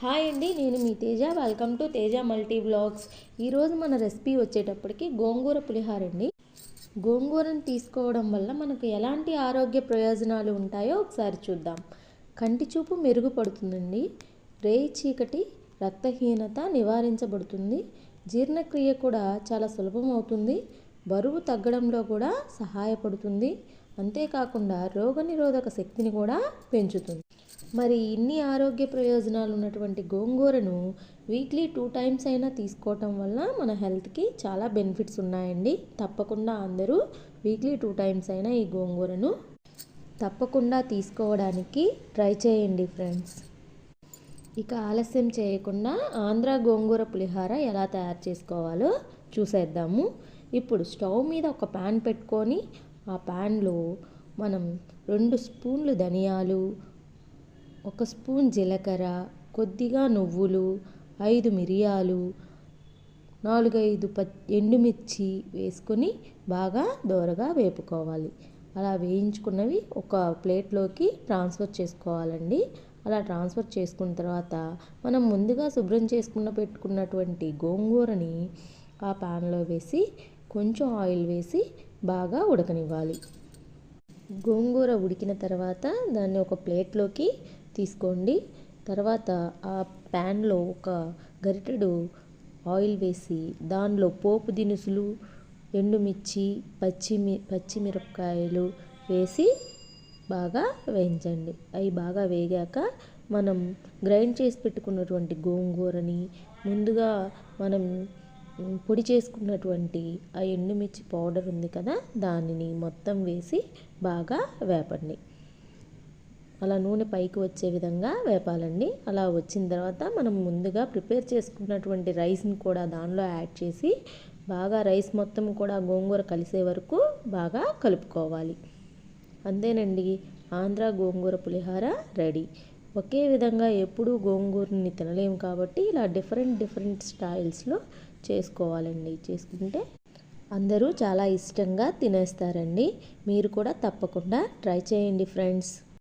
Hi అండి నేను మీ Teja. Welcome to Teja multi blogs ఈరోజు మన రెసిపీ వచ్చేటప్పటికి గోంగూర పులిహార అండి. గోంగూరను తీసుకోవడం వల్ల మనకు ఎలాంటి ఆరోగ్య ప్రయోజనాలు ఉంటాయో ఒకసారి చూద్దాం. కంటి చూపు మెరుగుపడుతుందండి. రేయి చీకటి రక్తహీనత నివారించబడుతుంది. జీర్ణక్రియ కూడా చాలా సులభం అవుతుంది. బరువు తగ్గడంలో కూడా సహాయపడుతుంది. అంతేకాకుండా రోగనిరోధక శక్తిని కూడా పెంచుతుంది. మరి ఇన్ని ఆరోగ్య ప్రయోజనాలు ఉన్నటువంటి గోంగూరను వీక్లీ టూ టైమ్స్ అయినా తీసుకోవటం వల్ల మన హెల్త్కి చాలా బెనిఫిట్స్ ఉన్నాయండి. తప్పకుండా అందరూ వీక్లీ టూ టైమ్స్ అయినా ఈ గోంగూరను తప్పకుండా తీసుకోవడానికి ట్రై చేయండి ఫ్రెండ్స్. ఇక ఆలస్యం చేయకుండా ఆంధ్ర గోంగూర పులిహార ఎలా తయారు చేసుకోవాలో చూసేద్దాము. ఇప్పుడు స్టవ్ మీద ఒక ప్యాన్ పెట్టుకొని ఆ ప్యాన్లో మనం రెండు స్పూన్లు ధనియాలు ఒక స్పూన్ జీలకర్ర కొద్దిగా నువ్వులు ఐదు మిరియాలు నాలుగైదు ప ఎండుమిర్చి వేసుకొని బాగా దోరగా వేపుకోవాలి. అలా వేయించుకున్నవి ఒక ప్లేట్లోకి ట్రాన్స్ఫర్ చేసుకోవాలండి. అలా ట్రాన్స్ఫర్ చేసుకున్న తర్వాత మనం ముందుగా శుభ్రం చేసుకున్న పెట్టుకున్నటువంటి గోంగూరని ఆ ప్యాన్లో వేసి కొంచెం ఆయిల్ వేసి బాగా ఉడకనివ్వాలి. గోంగూర ఉడికిన తర్వాత దాన్ని ఒక ప్లేట్లోకి తీసుకోండి. తర్వాత ఆ ప్యాన్లో ఒక గరిటెడు ఆయిల్ వేసి దానిలో పోపు దినుసులు ఎండుమిర్చి పచ్చిమి పచ్చిమిరపకాయలు వేసి బాగా వేయించండి. అవి బాగా వేగాక మనం గ్రైండ్ చేసి పెట్టుకున్నటువంటి గోంగూరని ముందుగా మనం పొడి చేసుకున్నటువంటి ఆ ఎండుమిర్చి పౌడర్ ఉంది కదా దానిని మొత్తం వేసి బాగా వేపండి. అలా నూనె పైకి వచ్చే విధంగా వేపాలండి. అలా వచ్చిన తర్వాత మనం ముందుగా ప్రిపేర్ చేసుకున్నటువంటి రైస్ని కూడా దానిలో యాడ్ చేసి బాగా రైస్ మొత్తం కూడా గోంగూర కలిసే వరకు బాగా కలుపుకోవాలి. అంతేనండి ఆంధ్ర గోంగూర పులిహార రెడీ. ఒకే విధంగా ఎప్పుడూ గోంగూరని తినలేము కాబట్టి ఇలా డిఫరెంట్ డిఫరెంట్ స్టైల్స్లో చేసుకోవాలండి. చేసుకుంటే అందరూ చాలా ఇష్టంగా తినేస్తారండి. మీరు కూడా తప్పకుండా ట్రై చేయండి ఫ్రెండ్స్.